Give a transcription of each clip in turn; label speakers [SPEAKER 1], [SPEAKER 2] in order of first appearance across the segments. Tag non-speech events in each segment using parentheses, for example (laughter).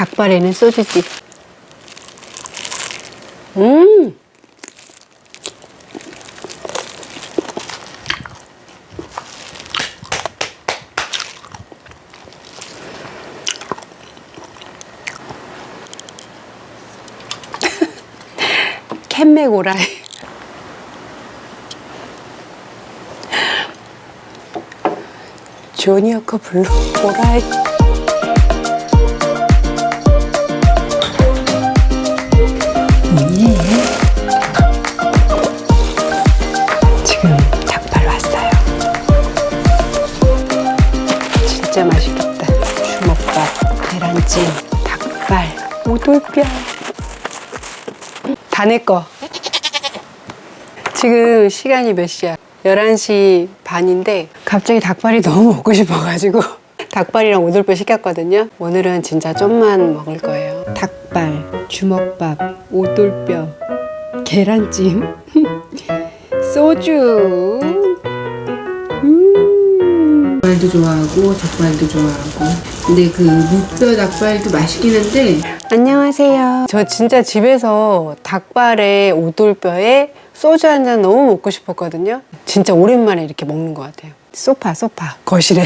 [SPEAKER 1] 닭발에는 소주지. 음! (laughs) 캔맥오라이. (laughs) 조니어커 블루 오라이. 다내 거. 지금 시간이 몇 시야? 11시 반인데 갑자기 닭발이 너무 먹고 싶어가지고 (laughs) 닭발이랑 오돌뼈 시켰거든요. 오늘은 진짜 좀만 먹을 거예요. 닭발, 주먹밥, 오돌뼈, 계란찜, (laughs) 소주. 음. 닭발도 좋아하고 족발도 좋아하고 근데 그 무뼈 닭발도 맛있긴 한데 안녕하세요. 저 진짜 집에서 닭발에 오돌뼈에 소주 한 잔 너무 먹고 싶었거든요. 진짜 오랜만에 이렇게 먹는 것 같아요. 소파 소파 거실에.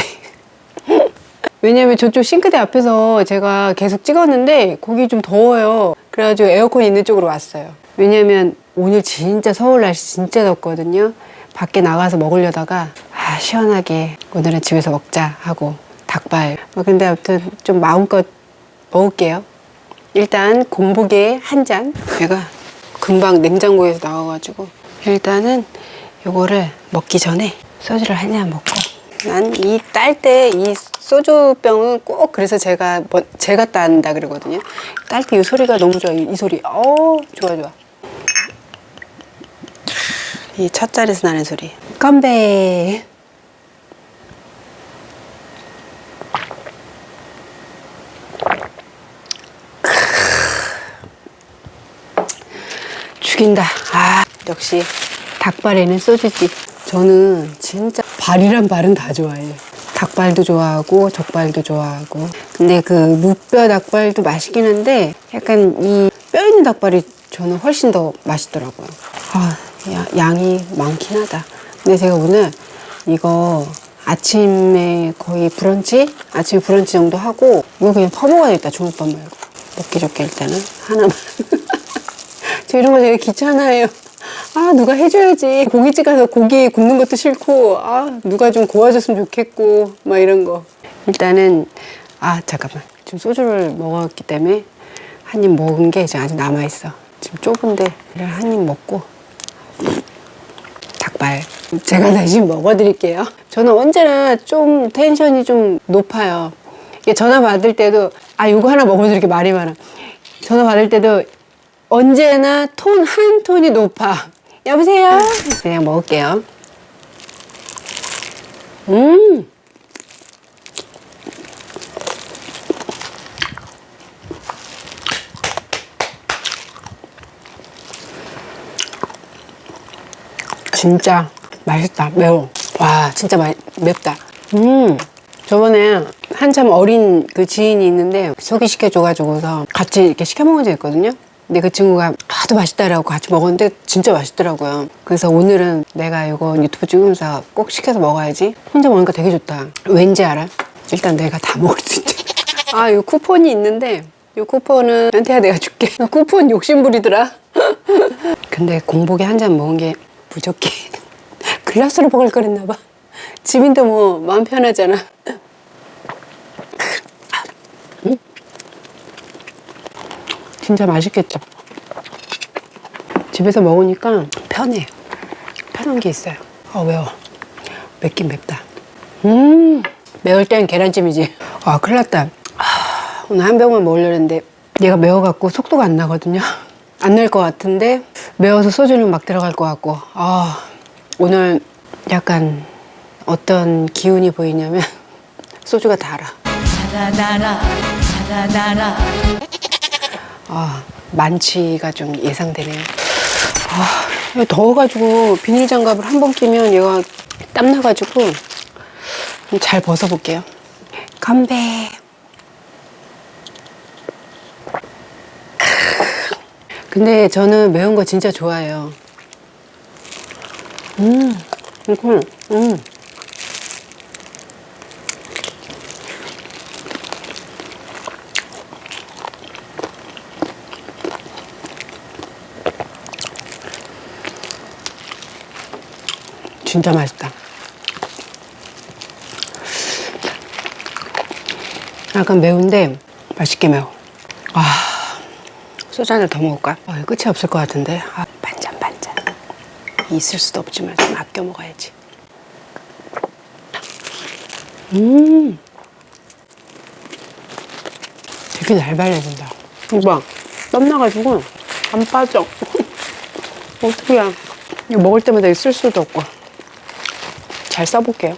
[SPEAKER 1] (laughs) 왜냐면 저쪽 싱크대 앞에서 제가 계속 찍었는데 거기 좀 더워요. 그래가지고 에어컨 있는 쪽으로 왔어요. 왜냐면 오늘 진짜 서울 날씨 진짜 덥거든요. 밖에 나가서 먹으려다가 아 시원하게 오늘은 집에서 먹자 하고 닭발. 뭐 근데 아무튼 좀 마음껏 먹을게요 일단 공복에 한잔 제가 금방 냉장고에서 나와가지고 일단은 요거를 먹기 전에 소주를 한 잔 먹고. 난 이 딸 때 이 소주병은 꼭 그래서 제가 뭐 제가 딴다 그러거든요. 딸 때 이 소리가 너무 좋아 이, 이 소리. 어 좋아 좋아. 이 찻잔에서 나는 소리. 건배 죽인다. 아, 역시 닭발에는 소주지. 저는 진짜 발이란 발은 다 좋아해요. 닭발도 좋아하고 족발도 좋아하고. 근데 그 무뼈 닭발도 맛있긴 한데 약간 이 뼈 있는 닭발이 저는 훨씬 더 맛있더라고요. 아, 야- 양이 많긴 하다. 근데 제가 오늘 이거 아침에 거의 브런치? 아침에 브런치 정도 하고 이거 그냥 퍼먹어야겠다. 주먹밥 말고. 먹기 좋게 일단은 하나만. (laughs) 저 이런 거 되게 귀찮아요. 아, 누가 해줘야지. 고깃집 가서 고기 굽는 것도 싫고, 아, 누가 좀 구워줬으면 좋겠고, 막 이런 거. 일단은, 아, 잠깐만. 지금 소주를 먹었기 때문에 한 입 먹은 게 지금 아직 남아있어. 지금 좁은데, 이걸 한입 먹고, 닭발. 제가 대신 먹어드릴게요. 저는 언제나 좀 텐션이 좀 높아요. 전화 받을 때도, 아, 이거 하나 먹어도 이렇게 말이 많아. 전화 받을 때도 언제나 톤 한 톤이 높아. 여보세요? 그냥 먹을게요. 음. 진짜 맛있다. 매워. 와, 진짜 마, 맵다. 음. 저번에 한참 어린 그 지인이 있는데 소개시켜줘가지고서 같이 이렇게 시켜 먹은 적 있거든요. 근데 그 친구가 하도 맛있다라고 같이 먹었는데 진짜 맛있더라고요. 그래서 오늘은 내가 이거 유튜브 찍으면서 꼭 시켜서 먹어야지. 혼자 먹으니까 되게 좋다. 왠지 알아? 일단 내가 다 먹을 수 있대. 아, 이 쿠폰이 있는데 이 쿠폰은 한테야 내가 줄게. 이 쿠폰 욕심부리더라. (laughs) 근데 공복에 한 잔 먹은 게 부족해. (laughs) 글라스로 먹을 거랬나 봐. 집인데 뭐 마음 편하잖아. 진짜 맛있겠다. 집에서 먹으니까 편해. 편한 게 있어요. 아 매워. 맵긴 맵다. 음 매울 땐 계란찜이지. 아 큰일 났다. 아, 오늘 한 병만 먹으려는데 얘가 매워갖고 속도가 안 나거든요. 안 날 것 같은데 매워서 소주는 막 들어갈 것 같고 아 오늘 약간 어떤 기운이 보이냐면 (laughs) 소주가 달아.
[SPEAKER 2] 살아나라 살아나라
[SPEAKER 1] 아, 만취가 좀 예상되네요. 아, 더워가지고 비닐 장갑을 한 번 끼면 얘가 땀나가지고 잘 벗어볼게요. 건배. 근데 저는 매운 거 진짜 좋아해요. 음, 이거, 음. 진짜 맛있다. 약간 매운데 맛있게 매워. 아, 소주 한잔더 먹을까? 아, 끝이 없을 것 같은데. 아, 반찬 반찬. 있을 수도 없지만 좀 아껴 먹어야지. 음, 되게 잘 발려진다. 이봐, 땀 나가지고 안 빠져. (laughs) 어떻게 이거 먹을 때마다 있을 수도 없고. 잘 써볼게요.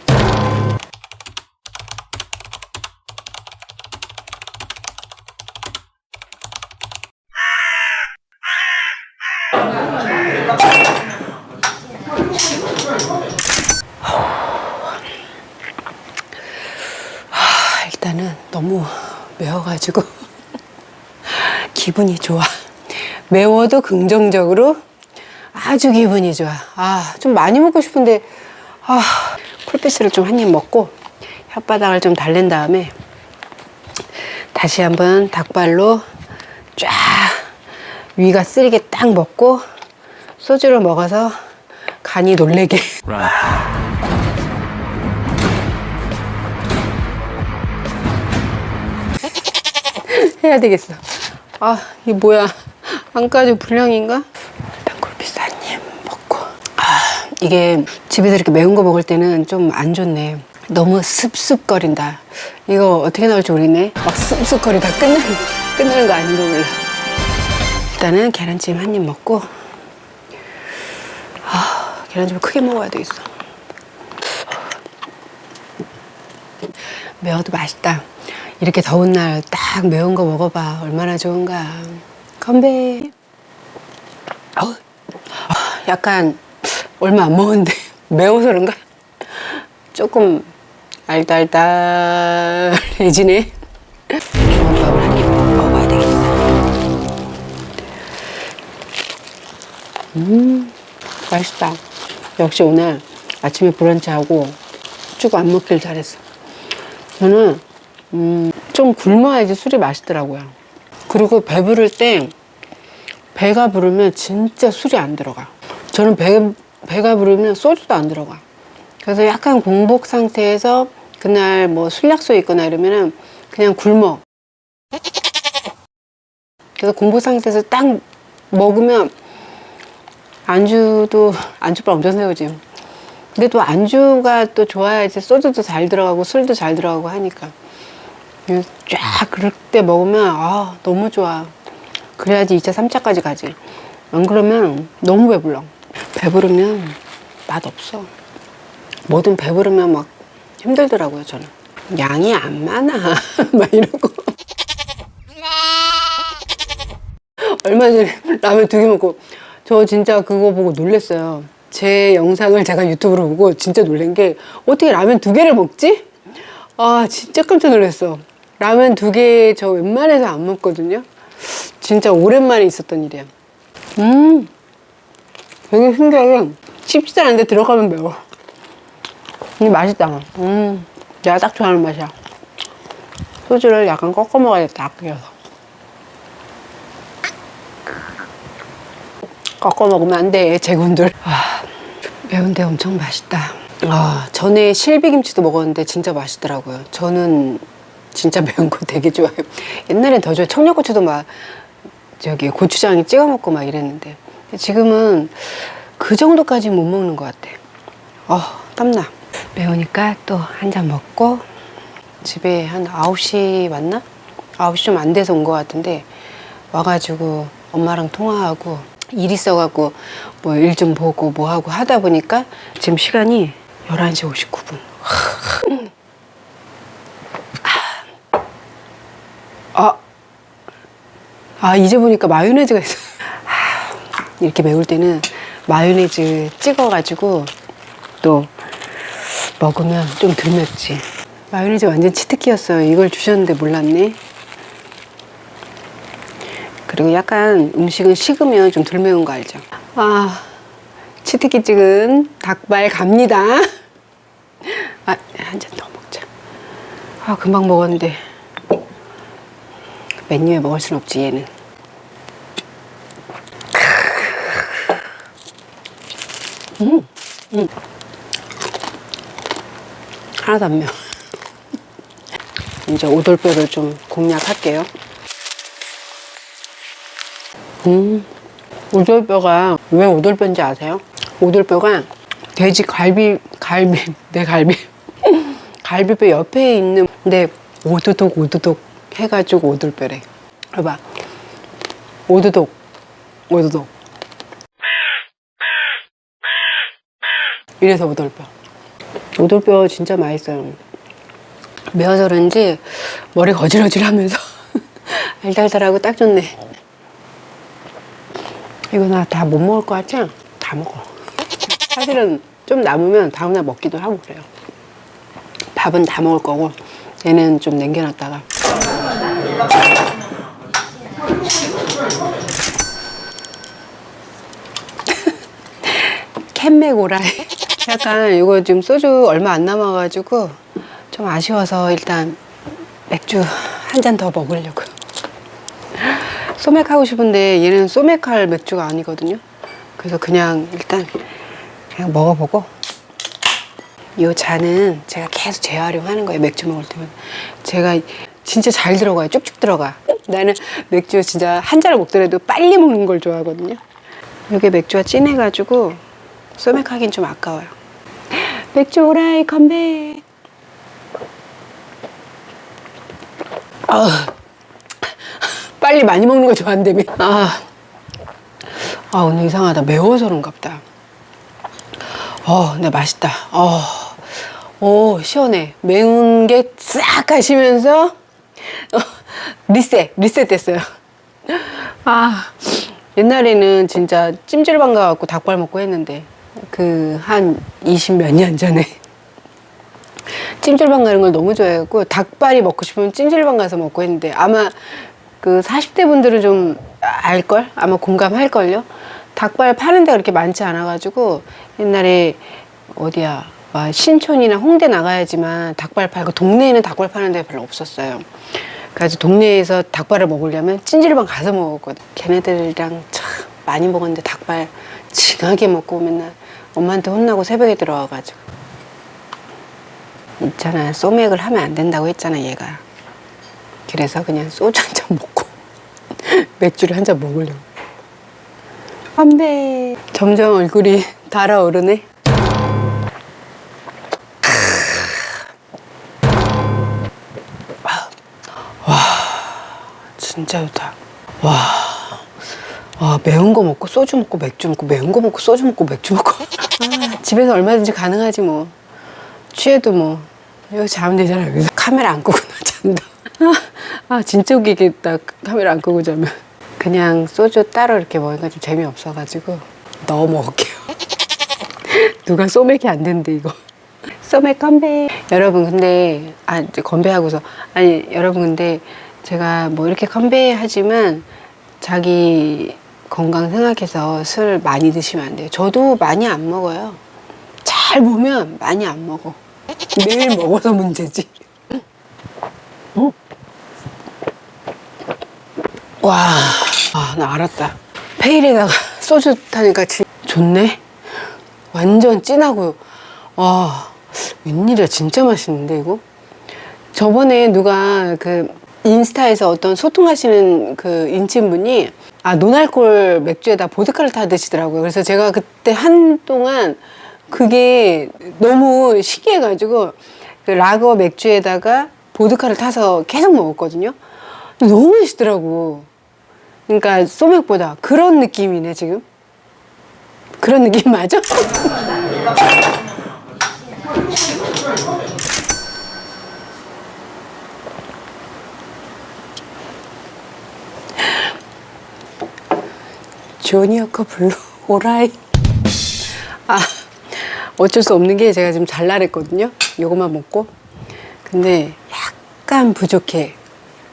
[SPEAKER 1] 아, 일단은 너무 매워가지고 (laughs) 기분이 좋아. 매워도 긍정적으로 아주 기분이 좋아. 아, 좀 많이 먹고 싶은데, 아, 쿨피스를 좀 한 입 먹고 혓바닥을 좀 달랜 다음에 다시 한번 닭발로 쫙 위가 쓰리게 딱 먹고 소주를 먹어서 간이 놀래게. (laughs) 해야 되겠어. 아, 이게 뭐야. 안까지 불량인가? 일단 굴비스 한입 먹고. 아, 이게 집에서 이렇게 매운 거 먹을 때는 좀 안 좋네. 너무 습습거린다. 이거 어떻게 나올지 모르겠네. 막 습습거리다 끝나는, 끝나는 거 아닌 거 몰라. 일단은 계란찜 한 입 먹고. 아, 계란찜 크게 먹어야 되겠어. 매워도 맛있다. 이렇게 더운 날 딱 매운 거 먹어봐. 얼마나 좋은가. 건배. 어우, 아, 약간 얼마 안 먹었는데 (laughs) 매워서 그런가? 조금 알달달해지네. 주먹밥을 한 입 먹어봐야 되겠어. 음, 맛있다. 역시 오늘 아침에 브런치하고 수주가 안 먹길 잘했어. 저는 음, 좀 굶어야지 술이 맛있더라고요. 그리고 배부를 때 배가 부르면 진짜 술이 안 들어가. 저는 배, 배가 부르면 소주도 안 들어가. 그래서 약간 공복 상태에서 그날 뭐 술 약속 있거나 이러면은 그냥 굶어. 그래서 공복 상태에서 딱 먹으면 안주도 안주빨 엄청 세우지. 근데 또 안주가 또 좋아야지 소주도 잘 들어가고 술도 잘 들어가고 하니까 쫙 그럴 때 먹으면 아 너무 좋아 그래야지 2차 3차까지 가지 안 그러면 너무 배불러 배부르면 맛 없어 뭐든 배부르면 막 힘들더라고요 저는 양이 안 많아 (laughs) 막 이러고 얼마 전에 라면 두 개 먹고 저 진짜 그거 보고 놀랬어요. 제 영상을 제가 유튜브로 보고 진짜 놀란 게 어떻게 라면 두 개를 먹지? 아 진짜 깜짝 놀랐어. 라면 두 개 저 웬만해서 안 먹거든요. 진짜 오랜만에 있었던 일이야. 음, 되게 신기하게 씹지도 않는데 들어가면 매워. 이게 맛있다. 음, 내가 딱 좋아하는 맛이야. 소주를 약간 꺾어 먹어야겠다, 아껴서. 꺾어 먹으면 안 돼, 제군들. 아, 매운데 엄청 맛있다. 아, 전에 실비김치도 먹었는데 진짜 맛있더라고요. 저는 진짜 (laughs) 매운 거 되게 좋아해요. 옛날엔 더 좋아요. 청양고추도 막 저기 고추장에 찍어 먹고 막 이랬는데 지금은 그 정도까지 못 먹는 것 같아. 어, 땀나. 매우니까 또 한 잔 먹고 집에 한 9시 왔나? 9시 좀 안 돼서 온 것 같은데 와가지고 엄마랑 통화하고 일 있어갖고 뭐 일 좀 보고 뭐 하고 하다 보니까 지금 시간이 11시 59분. 아, 아 이제 보니까 마요네즈가 있어. 하, 이렇게 매울 때는 마요네즈 찍어가지고 또 먹으면 좀 덜 맵지. 마요네즈 완전 치트키였어요. 이걸 주셨는데 몰랐네. 그리고 약간 음식은 식으면 좀 덜 매운 거 알죠? 아, 치트키 찍은 닭발 갑니다. 아, 한 잔 더 먹자. 아, 금방 먹었는데. 메뉴에 먹을 순 없지, 얘는. 음, 음. 하나도 안 매워. 이제 오돌뼈를 좀 공략할게요. 음, 오돌뼈가 왜 오돌뼈인지 아세요? 오돌뼈가 돼지 갈비, 갈비, (laughs) 내 갈비, 갈비뼈 옆에 있는, 근데 오도독, 오도독 해가지고 오돌뼈래. 봐봐. 오도독, 오도독. 이래서 오돌뼈. 오돌뼈 진짜 맛있어요. 매워서 그런지 머리 거질거질 하면서 (laughs) 알달달하고 딱 좋네. 이거 나 다 못 먹을 것 같지? 다 먹어. 사실은 좀 남으면 다음날 먹기도 하고 그래요. 밥은 다 먹을 거고 얘는 좀 남겨놨다가 (laughs) 캔맥 오라이 약간 이거 지금 소주 얼마 안 남아가지고 좀 아쉬워서 일단 맥주 한 잔 더 먹으려고 소맥 하고 싶은데 얘는 소맥할 맥주가 아니거든요. 그래서 그냥 일단 그냥 먹어보고. 이 잔은 제가 계속 재활용하는 거예요 맥주 먹을 때면 제가 진짜 잘 들어가요 쭉쭉 들어가. 나는 맥주 진짜 한 잔을 먹더라도 빨리 먹는 걸 좋아하거든요. 이게 맥주가 진해가지고 소맥 하긴 좀 아까워요 오라이 건배 아, 빨리 많이 먹는 거 좋아한다며 아, 아 오늘 이상하다 매워서 그런가 보다 어, 네 맛있다. 어, 오 시원해. 매운 게 싹 가시면서 어, 리셋, 리셋 됐어요. 아, 옛날에는 진짜 찜질방 가갖고 닭발 먹고 했는데 그 한 20 몇 년 전에 (laughs) 찜질방 가는 걸 너무 좋아했고 닭발이 먹고 싶으면 찜질방 가서 먹고 했는데 아마 그 40대 분들은 좀 알걸? 아마 공감할걸요? 닭발 파는 데가 그렇게 많지 않아가지고 옛날에 어디야 와, 신촌이나 홍대 나가야지만 닭발 팔고 동네에는 닭발 파는 데가 별로 없었어요. 그래서 동네에서 닭발을 먹으려면 찜질방 가서 먹었거든. 걔네들이랑 참 많이 먹었는데 닭발 징하게 먹고 맨날 엄마한테 혼나고 새벽에 들어와가지고 있잖아 소맥을 하면 안 된다고 했잖아 얘가. 그래서 그냥 소주 한 잔 먹고 (laughs) 맥주를 한 잔 먹으려고. 건배. 점점 얼굴이 (laughs) 달아오르네. 와, 진짜 좋다. 와, 와 매운 거 먹고 소주 먹고 맥주 먹고 매운 거 먹고 소주 먹고 맥주 먹고. 아, (laughs) 집에서 얼마든지 가능하지 뭐. 취해도 뭐 여기 자면 되잖아. 여기서 카메라 안 끄고 나 잔다. 아, 아 진짜 웃기겠다. 카메라 안 끄고 자면. 그냥 소주 따로 이렇게 먹으니까 좀 재미없어가지고 넣어 먹을게요. (laughs) 누가 소맥이 안 된대 이거. 소맥 건배. 여러분 근데 아 이제 건배하고서 아니 여러분 근데 제가 뭐 이렇게 건배하지만 자기 건강 생각해서 술 많이 드시면 안 돼요. 저도 많이 안 먹어요. 잘 보면 많이 안 먹어. 매일 먹어서 문제지. 와, 아, 나 알았다. 페일에다가 (laughs) 소주 타니까 진 좋네. 완전 진하고요. 와, 웬일이야. 진짜 맛있는데, 이거? 저번에 누가 그 인스타에서 어떤 소통하시는 그 인친분이 아, 노알콜 맥주에다 보드카를 타 드시더라고요. 그래서 제가 그때 한동안 그게 너무 신기해가지고 그 라거 맥주에다가 보드카를 타서 계속 먹었거든요. 너무 맛있더라고. 그러니까 소맥보다 그런 느낌이네 지금. 그런 느낌 (laughs) 맞아? 조니어커 블루 (laughs) 오라이. 아 어쩔 수 없는 게 제가 지금 잘나랬거든요. 요것만 먹고. 근데 약간 부족해.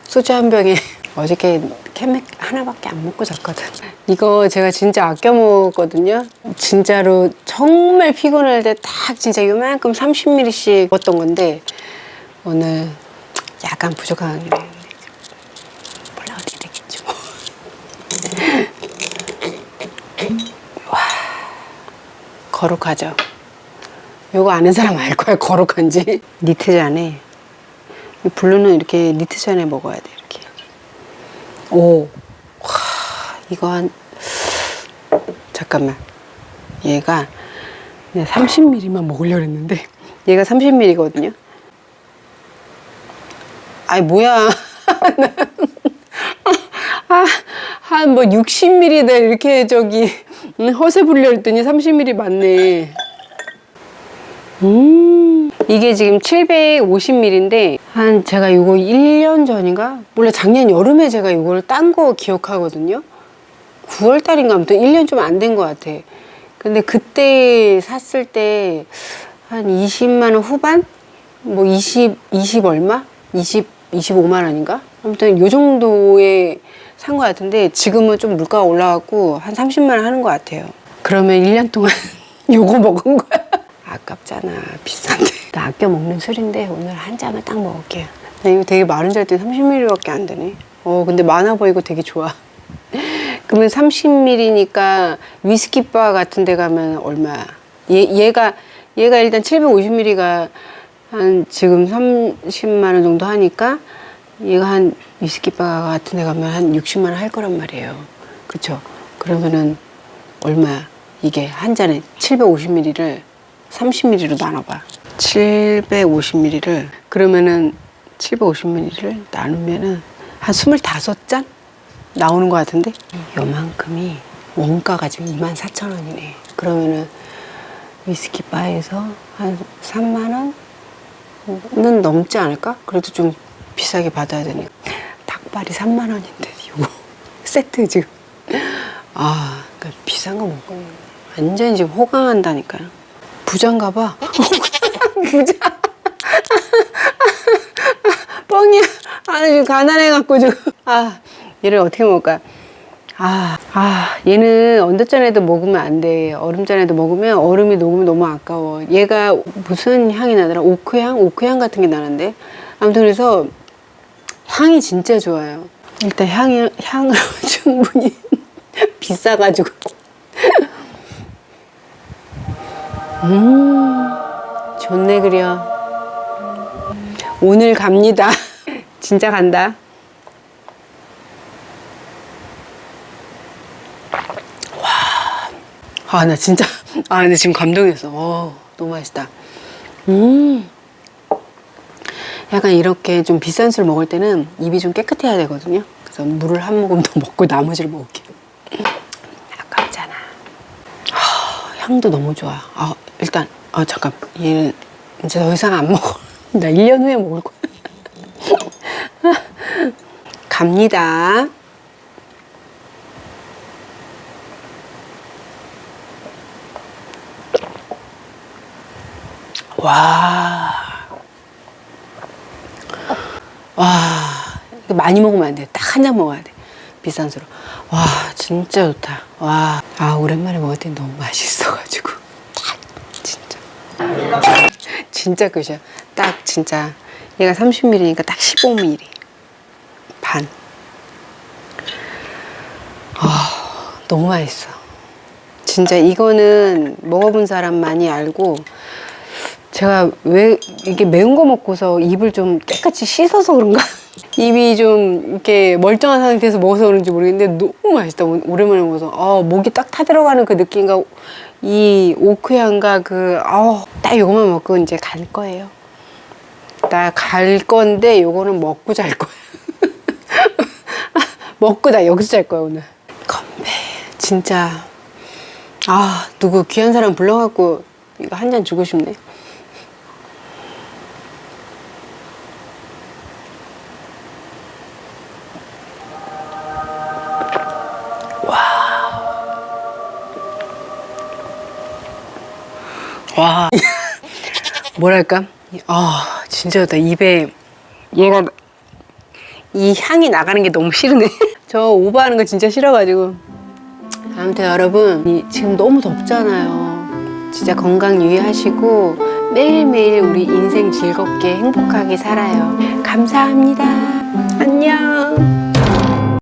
[SPEAKER 1] 소주 한 병에 (laughs) 어저께 캔맥 하나밖에 안 먹고 잤거든. 이거 제가 진짜 아껴 먹었거든요. 진짜로 정말 피곤할 때 딱 진짜 요만큼 30ml씩 먹었던 건데 오늘 약간 부족한 게 몰라 어떻게 되겠죠. 와 거룩하죠. 요거 아는 사람 알 거야 거룩한지. 니트 잔에 이 블루는 이렇게 니트 잔에 먹어야 돼 이렇게. 오, 와, 이거 한 잠깐만. 얘가 내가 30ml만 먹으려고 했는데 얘가 30ml거든요. 아이 뭐야? (laughs) 아, 한뭐 60ml다 이렇게 저기 음, (laughs) 허세 부리려 했더니 30ml 맞네. 음, 이게 지금 750ml인데, 한 제가 이거 1년 전인가? 몰라, 작년 여름에 제가 이걸 딴 거 기억하거든요? 9월 달인가 아무튼 1년 좀 안 된 것 같아. 근데 그때 샀을 때 한 20만 원 후반? 뭐 20, 20 얼마? 20, 25만 원인가? 아무튼 요 정도에 산 것 같은데 지금은 좀 물가가 올라갔고 한 30만 원 하는 것 같아요. 그러면 1년 동안 (laughs) 요거 먹은 거야. 아깝잖아. 비싼데. 나 아껴 먹는 술인데 오늘 한 잔만 딱 먹을게요. 나 이거 되게 마른 잘때 30ml밖에 안 되네. 어, 근데 많아 보이고 되게 좋아. (laughs) 그러면 30ml니까 위스키 바 같은 데 가면 얼마야? 얘, 얘가, 얘가 일단 750ml가 한 지금 30만 원 정도 하니까 얘가 한 위스키 바 같은 데 가면 한 60만 원 할 거란 말이에요. 그쵸? 그러면은 얼마야? 이게 한 잔에 750ml를 30ml로 나눠봐. 750ml를 그러면은 750ml를 나누면은 한 25잔 나오는 것 같은데 요만큼이 원가가 지금 24,000원이네. 그러면은 위스키 바에서 한 3만 원은 넘지 않을까? 그래도 좀 비싸게 받아야 되니까. 닭발이 3만 원인데 이거 (laughs) 세트 지금. 아, 그러니까 비싼 거 먹고 완전히 지금 호강한다니까요. 부자인가 봐. 부자. 뻥이야. 아, 지금 가난해갖고 지금. 아, 얘를 어떻게 먹을까? 아, 아, 얘는 언더잔에도 먹으면 안 돼. 얼음잔에도 먹으면 얼음이 녹으면 너무 아까워. 얘가 무슨 향이 나더라? 오크향? 오크향 같은 게 나는데. 아무튼 그래서 향이 진짜 좋아요. 일단 향이, 향으로 (laughs) 충분히 비싸가지고. 음, 좋네, 그려. 오늘 갑니다. (laughs) 진짜 간다. 아, 나 진짜, 아, 근데 지금 감동했어. 어, 너무 맛있다. 음. 약간 이렇게 좀 비싼 술 먹을 때는 입이 좀 깨끗해야 되거든요. 그래서 물을 한 모금 더 (laughs) 먹고 나머지를 먹을게요. 아깝잖아. 아, 향도 너무 좋아. 아, 일단, 아, 잠깐. 얘는 이제 더 이상 안 먹어. (laughs) 나 1년 후에 먹을 거야. (laughs) 갑니다. 와. 와. 이거 많이 먹으면 안 돼. 딱 한 잔 먹어야 돼. 비싼 술로. 와, 진짜 좋다. 와. 아, 오랜만에 먹을 때 너무 맛있어가지고. 딱, 진짜. 진짜 끝이야. 딱, 진짜. 얘가 30ml니까 딱 15ml. 반. 아, 너무 맛있어. 진짜 이거는 먹어본 사람만이 알고 제가 왜 이게 매운 거 먹고서 입을 좀 깨끗이 씻어서 그런가? (laughs) 입이 좀 이렇게 멀쩡한 상태에서 먹어서 그런지 모르겠는데 너무 맛있다. 오- 오랜만에 먹어서 아, 목이 딱 타들어가는 그 느낌과 이 오크향과 그 아우 딱 요거만 먹고 이제 갈 거예요. 나 갈 건데 요거는 먹고 잘 거야. (laughs) 먹고 나 여기서 잘 거야 오늘. 건배 진짜 아 누구 귀한 사람 불러갖고 이거 한 잔 주고 싶네. 와 뭐랄까 아 진짜 좋다 입에 얘가 이 향이 나가는 게 너무 싫으네 (laughs) 저 오버하는 거 진짜 싫어가지고. 아무튼 여러분, 이- 지금 너무 덥잖아요. 진짜 건강 유의하시고 매일매일 우리 인생 즐겁게 행복하게 살아요. 감사합니다. 안녕.